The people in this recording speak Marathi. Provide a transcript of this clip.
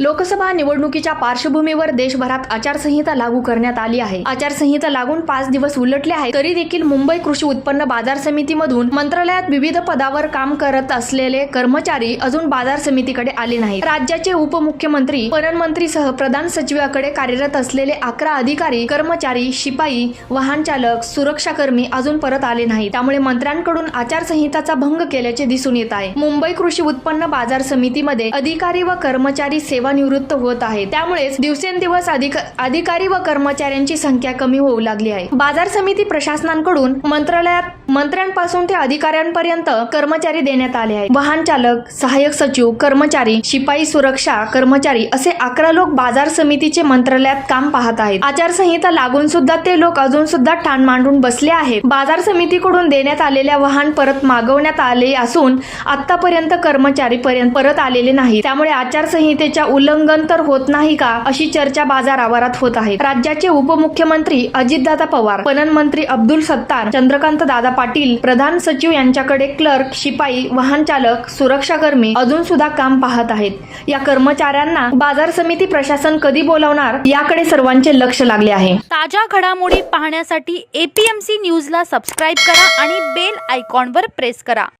लोकसभा निवडणुकीच्या पार्श्वभूमीवर देशभरात आचारसंहिता लागू करण्यात आली आहे. आचारसंहिता लागून पाच दिवस उलटले आहे तरी देखील मुंबई कृषी उत्पन्न बाजार समितीमधून मंत्रालयात विविध पदावर काम करत असलेले कर्मचारी अजून बाजार समितीकडे आले नाही राज्याचे उपमुख्यमंत्री पणनमंत्रीसह प्रधान सचिवाकडे कार्यरत असलेले अकरा अधिकारी कर्मचारी शिपाई वाहन चालक सुरक्षाकर्मी अजून परत आले नाही त्यामुळे मंत्र्यांकडून आचारसंहिताचा भंग केल्याचे दिसून येत आहे. मुंबई कृषी उत्पन्न बाजार समितीमध्ये अधिकारी व कर्मचारी सेवा सेवानिवृत्त होत आहेत त्यामुळेच दिवसेंदिवस अधिक अधिकारी व कर्मचाऱ्यांची संख्या कमी होऊ लागली आहे. बाजार समिती प्रशासनांकडून मंत्रालयात मंत्र्यांपासून ते अधिकाऱ्यांपर्यंत कर्मचारी देण्यात आले आहेत. वाहन चालक सहाय्यक सचिव कर्मचारी शिपाई सुरक्षा कर्मचारी असे अकरा लोक बाजार समितीचे मंत्रालयात काम पाहत आहेत. आचारसंहिता लागून सुद्धा ते लोक अजून सुद्धा ठाण मांडून बसले आहेत. बाजार समितीकडून देण्यात आलेल्या वाहन परत मागवण्यात आले असून आतापर्यंत कर्मचारी पर्यंत परत आलेले नाही त्यामुळे आचारसंहितेच्या उल्लंघन तर होत नाही का अशी चर्चा बाजार आवारात होत आहे. राज्याचे उपमुख्यमंत्री अजितदादा पवार पणन मंत्री अब्दुल सत्तार चंद्रकांत दादा पाटील प्रधान सचिव यांच्याकडे क्लर्क शिपाई वाहन चालक सुरक्षाकर्मी अजून सुद्धा काम पाहत आहेत. या कर्मचाऱ्यांना बाजार समिती प्रशासन कधी बोलावणार याकडे सर्वांचे लक्ष लागले आहे. ताज्या घडामोडी पाहण्यासाठी एपीएमसी न्यूजला सबस्क्राईब करा आणि बेल आयकॉनवर प्रेस करा.